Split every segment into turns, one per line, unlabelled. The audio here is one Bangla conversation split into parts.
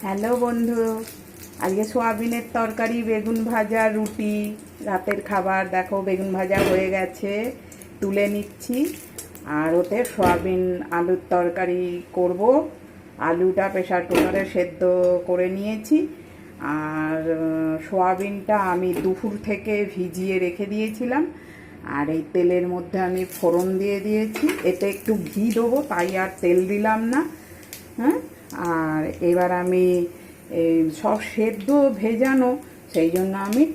হ্যালো বন্ধু, আজকে সোয়াবিনের তরকারি, বেগুন ভাজা, রুটি, রাতের খাবার। দেখো, বেগুন ভাজা হয়ে গেছে, তুলে নিচ্ছি। আর ওতে সোয়াবিন আলুর তরকারি করব। আলুটা প্রেশার কুকারে সেদ্ধ করে নিয়েছি। আর সোয়াবিনটা আমি দুপুর থেকে ভিজিয়ে রেখে দিয়েছিলাম। আর এই তেলের মধ্যে আমি ফোড়ন দিয়ে দিয়েছি। এতে একটু ঘি দেবো, তাই আর তেল দিলাম না। হ্যাঁ? আর এবার আমি সব সেদ্ধ ভেজানো, সেই জন্য আমি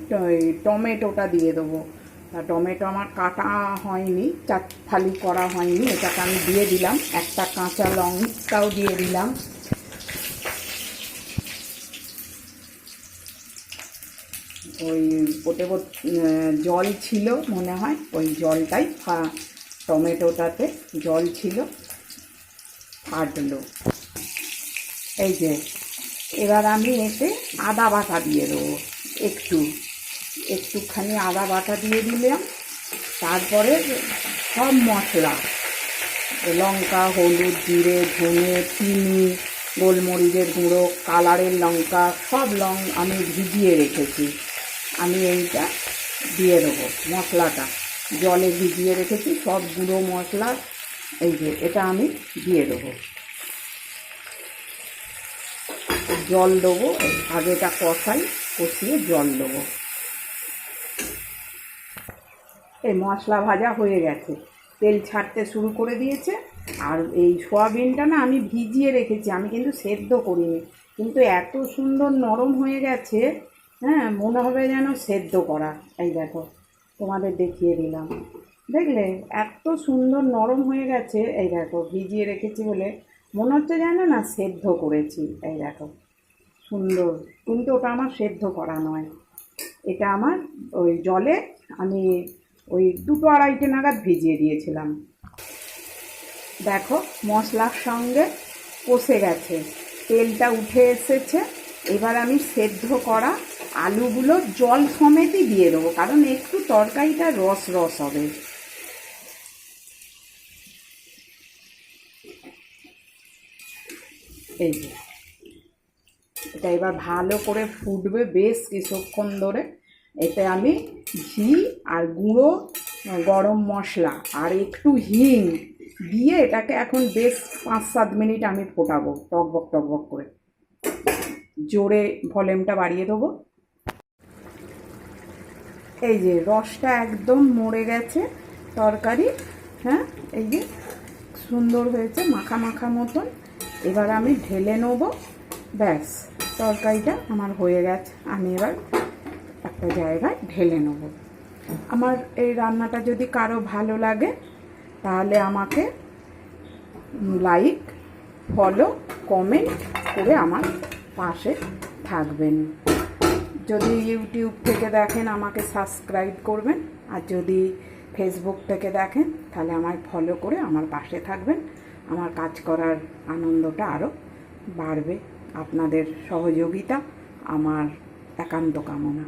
টমেটোটা দিয়ে দেবো। টমেটো আমার কাটা হয়নি চার ফালি করা হয়নি, এটাকে আমি দিয়ে দিলাম। একটা কাঁচা লঙ্কাও দিয়ে দিলাম। ওই বোধ- জল ছিল মনে হয়, ওই জলটাই টমেটোটাতে জল ছিল, ফাটলো। এই যে, এবার আমি এতে আদা বাটা দিয়ে দেবো, একটু। একটুখানি আদা বাটা দিয়ে দিলাম, তারপরে সব মশলা, লঙ্কা, হলুদ, জিরে, ধনে, চিনি, গোলমরিচের গুঁড়ো, কালারের লঙ্কা, সব লং আমি ভিজিয়ে রেখেছি। আমি এইটা দিয়ে দেবো মশলাটা। জলে ভিজিয়ে রেখেছি সব গুঁড়ো মশলা, এই যে, এটা আমি দিয়ে দেবো। জল দেবো আগেটা কষাই কষিয়ে জল দেবো। এই মশলা ভাজা হয়ে গেছে। তেল ছাড়তে শুরু করে দিয়েছে। আর এই সোয়াবিনটা না আমি ভিজিয়ে রেখেছি, আমি কিন্তু সেদ্ধ করিনি। কিন্তু এত সুন্দর নরম হয়ে গেছে হ্যাঁ মনে হবে যেন সেদ্ধ করা। এই দেখো, তোমাদের দেখিয়ে দিলাম। দেখলে, এত সুন্দর নরম হয়ে গেছে। এই দেখো, ভিজিয়ে রেখেছি বলে মনে হচ্ছে যেন না সেদ্ধ করেছি। এই দেখো। সুন্দর। কিন্তু ওটা আমার সেদ্ধ করা নয়। এটা আমার ওই জলে আমি ওই দুটো আড়াইটে নাগাদ ভিজিয়ে দিয়েছিলাম। দেখো, মশলার সঙ্গে কষে গেছে। তেলটা উঠে এসেছে। এবার আমি সেদ্ধ করা আলুগুলো জল সমেতই দিয়ে দেবো, কারণ একটু তরকারিটা রস রস হবে। এই যে। এটা এবার ভালো করে ফুটবে বেশ কিছুক্ষণ ধরে। এতে আমি ঘি আর গুঁড়ো, গরম মশলা আর একটু হিং দিয়ে এটাকে এখন বেশ পাঁচ সাত মিনিট আমি ফোটাবো টকবক টকবক করে। জোরে ভলিউমটা বাড়িয়ে দেবো। এই যে রসটা একদম মরে গেছে তরকারি হ্যাঁ? এই যে সুন্দর হয়েছে মাখা মাখা মতন। এবার আমি ঢেলে নেব, ব্যাস। তরকারিটা আমার হয়ে গেছে। আমি এবার একটা জায়গায় ঢেলে নেব। আমার এই রান্নাটা যদি কারও ভালো লাগে, তাহলে আমাকে লাইক ফলো কমেন্ট করে আমার পাশে থাকবেন। যদি ইউটিউব থেকে দেখেন, আমাকে সাবস্ক্রাইব করবেন। আর যদি ফেসবুক থেকে দেখেন, তাহলে আমায় ফলো করে আমার পাশে থাকবেন। আমার কাজ করার আনন্দটা আরও বাড়বে। আপনাদের সহযোগিতা আমার একান্ত কামনা।